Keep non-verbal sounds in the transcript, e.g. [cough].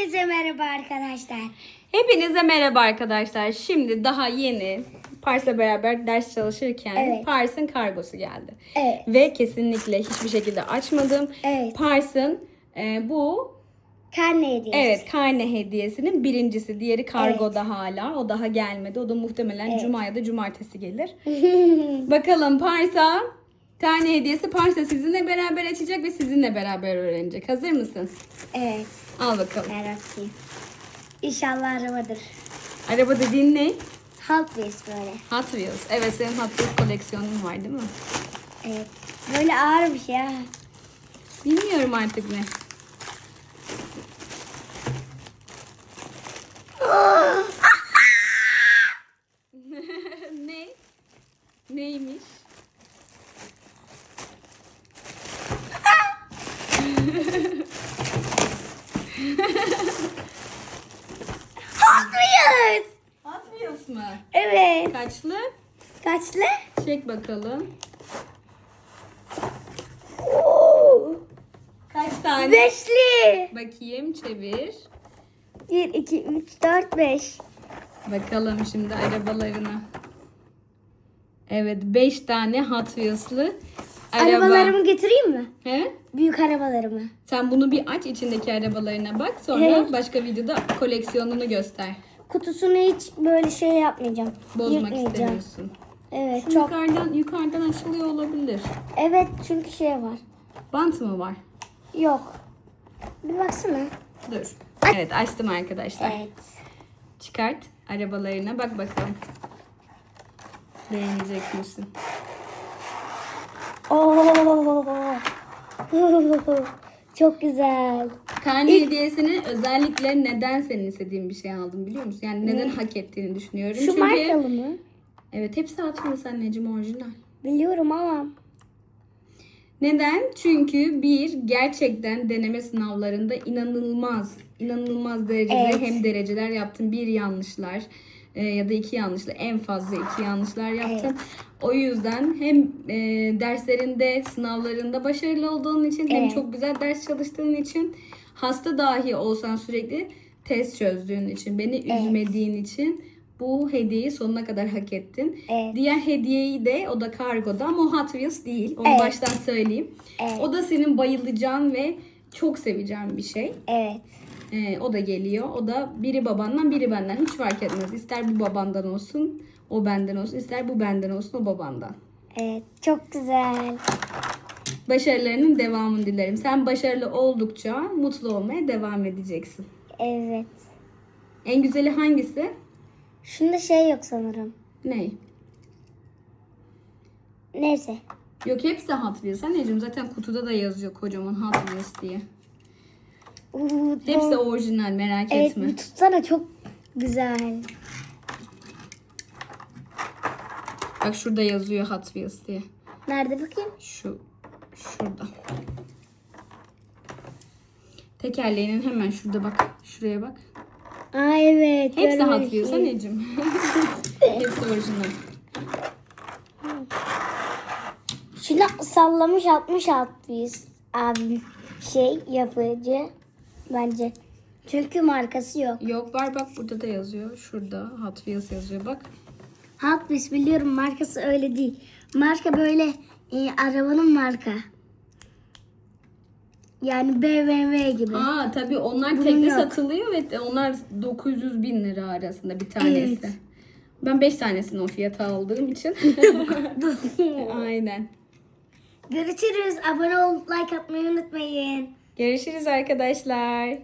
Hepinize merhaba arkadaşlar. Hepinize merhaba arkadaşlar. Şimdi daha yeni Pars'la beraber ders çalışırken Evet. Pars'ın kargosu geldi. Evet. Ve kesinlikle hiçbir şekilde açmadım. Evet. Pars'ın e, bu Karne hediyesi. evet karne hediyesinin birincisi. Diğeri kargoda hala. O daha gelmedi. O da muhtemelen cuma ya da cumartesi gelir. [laughs] Bakalım Pars'a tane hediyesi Pars'a sizinle beraber açacak ve sizinle beraber öğrenecek. Hazır mısın? evet. Al bakalım. Bakayım. İnşallah arabadır. Araba dediğin ne? Hot Wheels böyle. Hot Wheels. Evet senin Hot Wheels koleksiyonun var değil mi? Evet. Böyle ağır bir şey ha. Bilmiyorum artık ne? Neymiş? Hot Wheels. Hot Wheels mı? Evet. Kaçlı? Kaçlı? Çek bakalım. Kaç tane? Beşli. Bakayım çevir. 1, 2, 3, 4, 5. Bakalım şimdi arabalarına. Evet 5 tane Hot Wheels'lı araba. Arabalarımı getireyim mi? He? Büyük arabalarımı. Sen bunu bir aç içindeki arabalarına bak sonra Evet. başka videoda koleksiyonunu göster. Kutusunu hiç böyle şey yapmayacağım. Bozmak Yırtmayacağım. istemiyorsun. Evet Şu çok. Yukarıdan yukarıdan açılıyor olabilir. Evet çünkü şey var. Bant mı var? Yok. Bir baksana. Dur. Evet açtım arkadaşlar. Evet. Çıkart arabalarına bak bakalım. Beğenecek misin? Oo. [laughs] Çok güzel. Karne hediyesini özellikle neden senin istediğin bir şey aldım biliyor musun? Yani neden hak ettiğini düşünüyorum. Şu Çünkü markalı mı? evet hepsi Wheels anneciğim orijinal. Biliyorum ama. Neden? Çünkü bir gerçekten deneme sınavlarında inanılmaz, inanılmaz derecede Evet. hem dereceler yaptın. Bir yanlışlar e, ya da iki yanlışlar, en fazla iki yanlışlar yaptın. O yüzden hem e, derslerinde, sınavlarında başarılı olduğun için hem Evet. çok güzel ders çalıştığın için hasta dahi olsan sürekli test çözdüğün için, beni üzmediğin için bu hediyeyi sonuna kadar hak ettin. Evet. Diğer hediyeyi de o da kargoda ama o Hot Wheels değil. Onu Evet. baştan söyleyeyim. Evet. O da senin bayılacağın ve çok seveceğin bir şey. Evet. Ee, o da geliyor. O da biri babandan biri benden. Hiç fark etmez. İster bu babandan olsun, o benden olsun. ister bu benden olsun, o babandan. Evet. Çok güzel. Başarılarının devamını dilerim. Sen başarılı oldukça mutlu olmaya devam edeceksin. Evet. En güzeli hangisi? Şunda şey yok sanırım. Ne? Neyse. Yok hepsi Hot Wheels. Anneciğim zaten kutuda da yazıyor kocaman Hot Wheels diye. Uuu, Hepsi orijinal merak Evet etme. bir tutsana çok güzel. Bak şurada yazıyor Hot Wheels diye. Nerede bakayım? Şu şurada. Tekerleğinin hemen şurada bak. Şuraya bak. Aa evet. Hepsi Hot. Wheels anneciğim. [laughs] Hepsi orijinal. Şunu sallamış atmış alt biz abim şey yapıcı bence. Çünkü markası yok. Yok var bak burada da yazıyor. Şurada Hot Wheels yazıyor bak. Hot Wheels biliyorum markası öyle değil. Marka böyle e, arabanın marka. Yani BMW gibi. Aa tabii onlar Bunun tekli yok. satılıyor ve onlar 900 bin lira arasında bir tanesi. Evet. Ben 5 tanesini o fiyata aldığım için. [laughs] Aynen. Görüşürüz. Abone olup like atmayı unutmayın. Görüşürüz arkadaşlar.